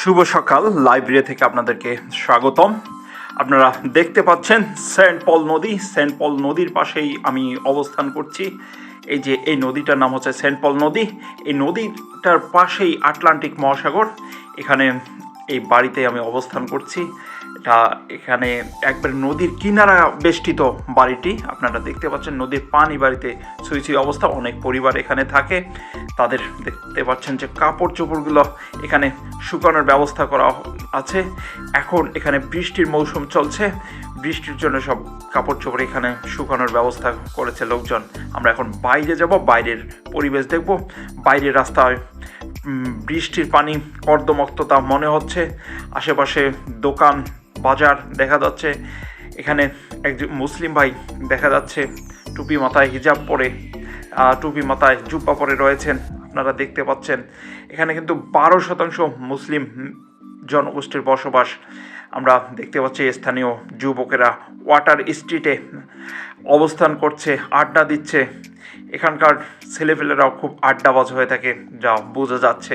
শুভ সকাল, লাইব্রেরি থেকে আপনাদেরকে স্বাগতম। আপনারা দেখতে পাচ্ছেন সেন্ট পল নদী। সেন্ট পল নদীর পাশেই আমি অবস্থান করছি। এই যে, এই নদীটার নাম হচ্ছে সেন্ট পল নদী। এই নদীটার পাশেই আটলান্টিক মহাসাগর। এখানে এই বাড়িতে আমি অবস্থান করছি। এটা এখানে একবার নদীর কিনারা বেষ্টিত বাড়িটি। আপনারা দেখতে পাচ্ছেন নদীর পানি বাড়িতে ছুঁই অবস্থা। অনেক পরিবার এখানে থাকে। তাদের দেখতে পাচ্ছেন যে কাপড় চোপড়গুলো এখানে শুকানোর ব্যবস্থা করা আছে। এখন এখানে বৃষ্টির মৌসুম চলছে। বৃষ্টির জন্য সব কাপড় চোপড় এখানে শুকানোর ব্যবস্থা করেছে লোকজন। আমরা এখন বাইরে যাব, বাইরের পরিবেশ দেখব। বাইরের রাস্তায় বৃষ্টির পানি, কর্দমক্ততা মনে হচ্ছে। আশেপাশে দোকান, বাজার দেখা যাচ্ছে। এখানে একজন মুসলিম ভাই দেখা যাচ্ছে। টুপি, মাথায় হিজাব পরে টুপি মাথায় জুব্বা পরে রয়েছেন। আপনারা দেখতে পাচ্ছেন, এখানে কিন্তু বারো শতাংশ মুসলিম জনগোষ্ঠীর বসবাস আমরা দেখতে পাচ্ছি। স্থানীয় যুবকেরা ওয়াটার স্ট্রিটে অবস্থান করছে, আড্ডা দিচ্ছে। এখানকার ছেলেপেলেরাও খুব আড্ডাবাজ হয়ে থাকে, যা বোঝা যাচ্ছে।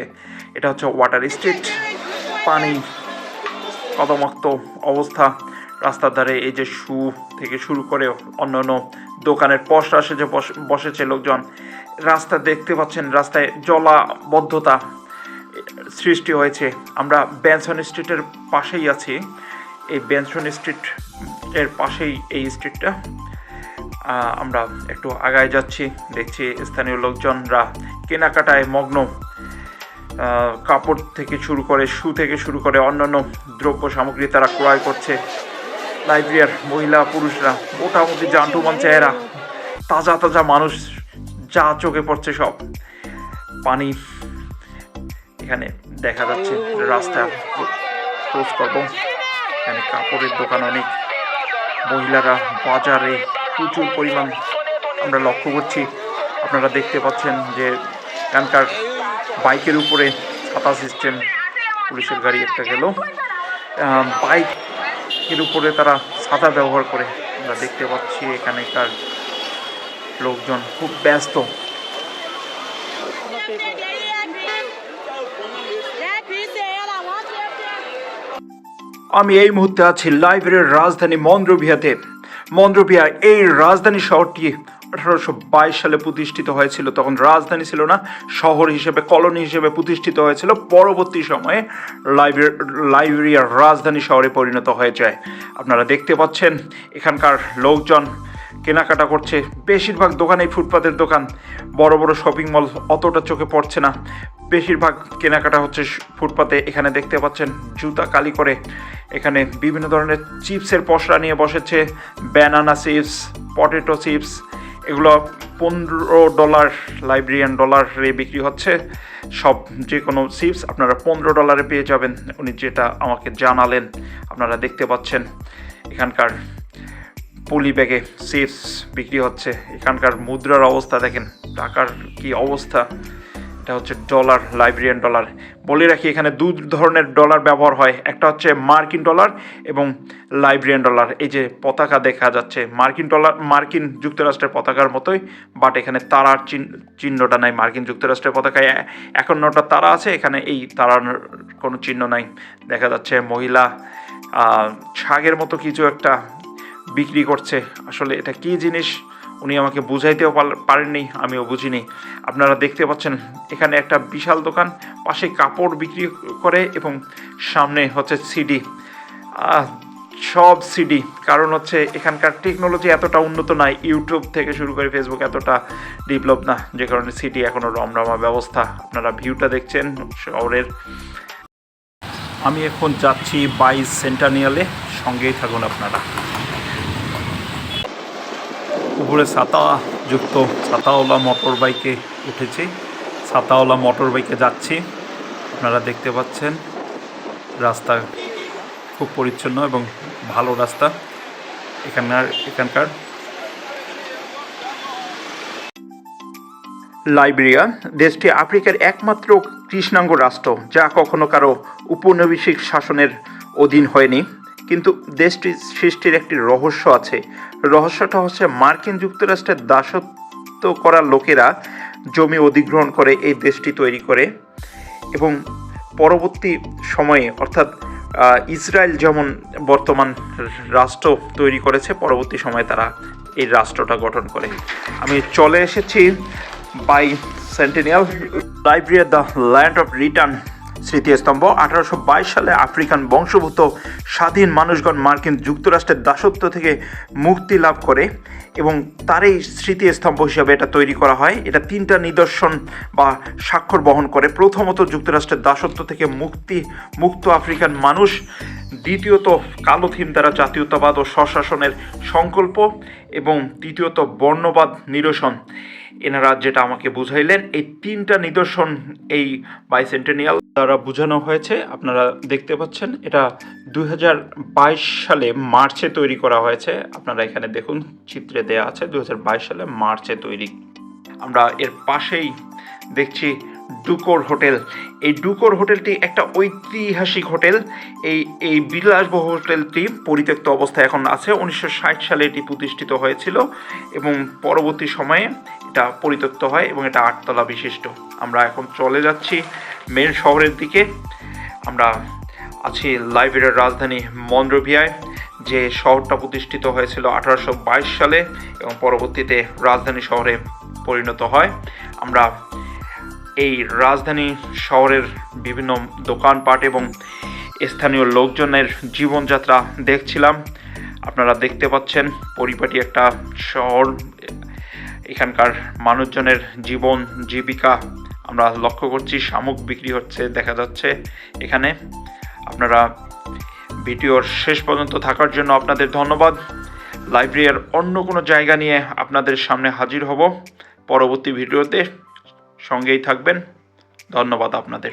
এটা হচ্ছে ওয়াটার স্ট্রিট। পানি, কদমক্ত অবস্থা। রাস্তার ধারে এই যে শু থেকে শুরু করে অন্যান্য দোকানের পশ আসে যে বস- বসেছে লোকজন। রাস্তা দেখতে পাচ্ছেন রাস্তায় জলাবদ্ধতা সৃষ্টি হয়েছে। আমরা ব্যানসন স্ট্রিটের পাশেই আছি। এই ব্যানসন স্ট্রিট এর পাশেই এই স্ট্রিটটা। আমরা একটু আগায় যাচ্ছি। দেখছি স্থানীয় লোকজনরা কেনাকাটায় মগ্ন। কাপড় থেকে শুরু করে, শু থেকে শুরু করে অন্যান্য দ্রব্য সামগ্রী তারা ক্রয় করছে। লাইব্রেরিয়ার মহিলা পুরুষরা মোটামুটি জান্টুমান চেহারা। তাজা তাজা মানুষ যা চোখে পড়ছে সব। পানি এখানে দেখা যাচ্ছে রাস্তা ক্লোজ করব। এখানে কাপড়ের দোকান অনেক। মহিলারা বাজারে প্রচুর পরিমাণ আমরা লক্ষ্য করছি। আপনারা দেখতে পাচ্ছেন যে এখানকার বাইকের উপরে ছাতা সিস্টেম পুলিশের গাড়ি একটা গেল। আহ, বাইকের উপরে তারা ছাতা ব্যবহার করে। আমরা দেখতে পাচ্ছি এখানেকার লোকজন খুব ব্যস্ত। আমি এই মুহূর্তে আছি লাইব্রেরির রাজধানী মন্দ্রভিয়াতে মন্দ্রভিয়া এই রাজধানী শহরটি আঠারোশো বাইশ সালে প্রতিষ্ঠিত হয়েছিল। তখন রাজধানী ছিল না, শহর হিসেবে, কলোনি হিসেবে প্রতিষ্ঠিত হয়েছিল। পরবর্তী সময়ে লাইব্রেরি লাইব্রেরিয়ার রাজধানী শহরে পরিণত হয়ে যায়। আপনারা দেখতে পাচ্ছেন, এখানকার লোকজন কেনাকাটা করছে। বেশিরভাগ দোকানেই ফুটপাতের দোকান। বড় বড় শপিং মল অতটা চোখে পড়ছে না। বেশিরভাগ কেনাকাটা হচ্ছে ফুটপাতে। এখানে দেখতে পাচ্ছেন জুতা কালি করে। এখানে বিভিন্ন ধরনের চিপসের পশরা নিয়ে বসেছে। Banana chips, potato chips. এগুলো পনেরো ডলার, লাইব্রেরিয়ান ডলারে বিক্রি হচ্ছে। সব যে কোনো চিপস আপনারা পনেরো ডলারে পেয়ে যাবেন। উনি যেটা আমাকে জানালেন, আপনারা দেখতে পাচ্ছেন। এখানকার পলি ব্যাগে চিপস বিক্রি হচ্ছে। এখানকার মুদ্রার অবস্থা দেখেন, টাকার কি অবস্থা। এটা হচ্ছে ডলার, লাইব্রেরিয়ান ডলার। বলে রাখি, এখানে দু ধরনের ডলার ব্যবহার হয়। একটা হচ্ছে মার্কিন ডলার এবং লাইব্রেরিয়ান ডলার। এই যে পতাকা দেখা যাচ্ছে, মার্কিন ডলার, মার্কিন যুক্তরাষ্ট্রের পতাকার মতোই, বাট এখানে তারার চিহ্ন, চিহ্নটা নাই। মার্কিন যুক্তরাষ্ট্রের পতাকায় একান্নটা তারা আছে, এখানে এই তারার কোনো চিহ্ন নাই। দেখা যাচ্ছে মহিলা ছাগের মতো কিছু একটা বিক্রি করছে। আসলে এটা কি জিনিস? উনি আমাকে বুঝাইতেও পার- পারেননি, আমিও বুঝিনি। আপনারা দেখতে পাচ্ছেন, এখানে একটা বিশাল দোকান, পাশে কাপড় বিক্রি করে এবং সামনে হচ্ছে সিডি। সব সিডি। কারণ হচ্ছে এখানকার টেকনোলজি এতটা উন্নত নয় ইউটিউব থেকে শুরু করে ফেসবুক এতটা ডেভেলপ না, যে কারণে সিডি এখনও রমরমা ব্যবস্থা। আপনারা ভিউটা দেখছেন শহরের। আমি এখন যাচ্ছি বাইশ সেন্টানিয়ালে, সঙ্গেই থাকুন আপনারা। উপরে ছাতা যুক্ত ছাতাওয়ালা মোটর বাইকে উঠেছি। ছাতাওয়ালা মোটর বাইকে যাচ্ছি। আপনারা দেখতে পাচ্ছেন, রাস্তা খুব পরিচ্ছন্ন এবং ভালো রাস্তা এখানকার এখানকার। লাইবেরিয়া দেশটি আফ্রিকার একমাত্র কৃষ্ণাঙ্গ রাষ্ট্র, যা কখনো কারও উপনিবেশিক শাসনের অধীন হয়নি। কিন্তু দেশটি সৃষ্টির একটি রহস্য আছে। রহস্যটা হচ্ছে মার্কিন যুক্তরাষ্ট্রের দাসত্ব করা লোকেরা জমি অধিগ্রহণ করে এই দেশটি তৈরি করে এবং পরবর্তী সময়ে অর্থাৎ ইসরায়েল যেমন বর্তমান রাষ্ট্র তৈরি করেছে, পরবর্তী সময়ে তারা এই রাষ্ট্রটা গঠন করে। আমি চলে এসেছি by centennial library the land of return স্মৃতিস্তম্ভ, আঠারোশো বাইশ সালে আফ্রিকান বংশভূত স্বাধীন মানুষগণ মার্কিন যুক্তরাষ্ট্রের দাসত্ব থেকে মুক্তি লাভ করে এবং তারই স্মৃতিস্তম্ভ হিসাবে এটা তৈরি করা হয়। এটা তিনটা নিদর্শন বা স্বাক্ষর বহন করে। প্রথমত যুক্তরাষ্ট্রের দাসত্ব থেকে মুক্তি, মুক্ত আফ্রিকান মানুষ, দ্বিতীয়ত কালো থিম দ্বারা জাতীয়তাবাদ ও স্বশাসনের সংকল্প এবং তৃতীয়ত বর্ণবাদ নিরসন। এনারা যেটা আমাকে বুঝাইলেন, এই তিনটা নিদর্শন এই বাইসেন্টেনিয়াল দ্বারা বোঝানো হয়েছে। আপনারা দেখতে পাচ্ছেন, এটা দুই হাজার বাইশ সালে মার্চে তৈরি করা হয়েছে। আপনারা এখানে দেখুন, চিত্রে দেয়া আছে দু হাজার বাইশ সালে মার্চে তৈরি। আমরা এর পাশেই দেখছি ডুকোর হোটেল। এই ডুকোর হোটেলটি একটা ঐতিহাসিক হোটেল। এই এই বিলাসবহ হোটেলটি পরিত্যক্ত অবস্থায় এখন আছে। উনিশশো ষাট সালে এটি প্রতিষ্ঠিত হয়েছিল এবং পরবর্তী সময়ে এটা পরিত্যক্ত হয় এবং এটা আটতলা বিশিষ্ট। আমরা এখন চলে যাচ্ছি মেন শহরের দিকে। আমরা আছি লাইবেরিয়ার রাজধানী মন্দ্রভিয়ায়, যে শহরটা প্রতিষ্ঠিত হয়েছিল আঠারোশো বাইশ সালে এবং পরবর্তীতে রাজধানী শহরে পরিণত হয়। আমরা এই রাজধানী শহরের বিভিন্ন দোকানপাট এবং স্থানীয় লোকজনের জীবনযাত্রা দেখছিলাম। আপনারা দেখতে পাচ্ছেন, পরিপাটি একটা শহর এখানকার মানুষজনের জীবন, জীবিকা আমরা লক্ষ্য করছি, শামুক বিক্রি হচ্ছে, দেখা যাচ্ছে। এখানে আপনারা ভিডিওর শেষ পর্যন্ত থাকার জন্য আপনাদের ধন্যবাদ। লাইব্রেরির অন্য কোনো জায়গা নিয়ে আপনাদের সামনে হাজির হব। পরবর্তী ভিডিওতে সঙ্গেই থাকবেন। ধন্যবাদ আপনাদের।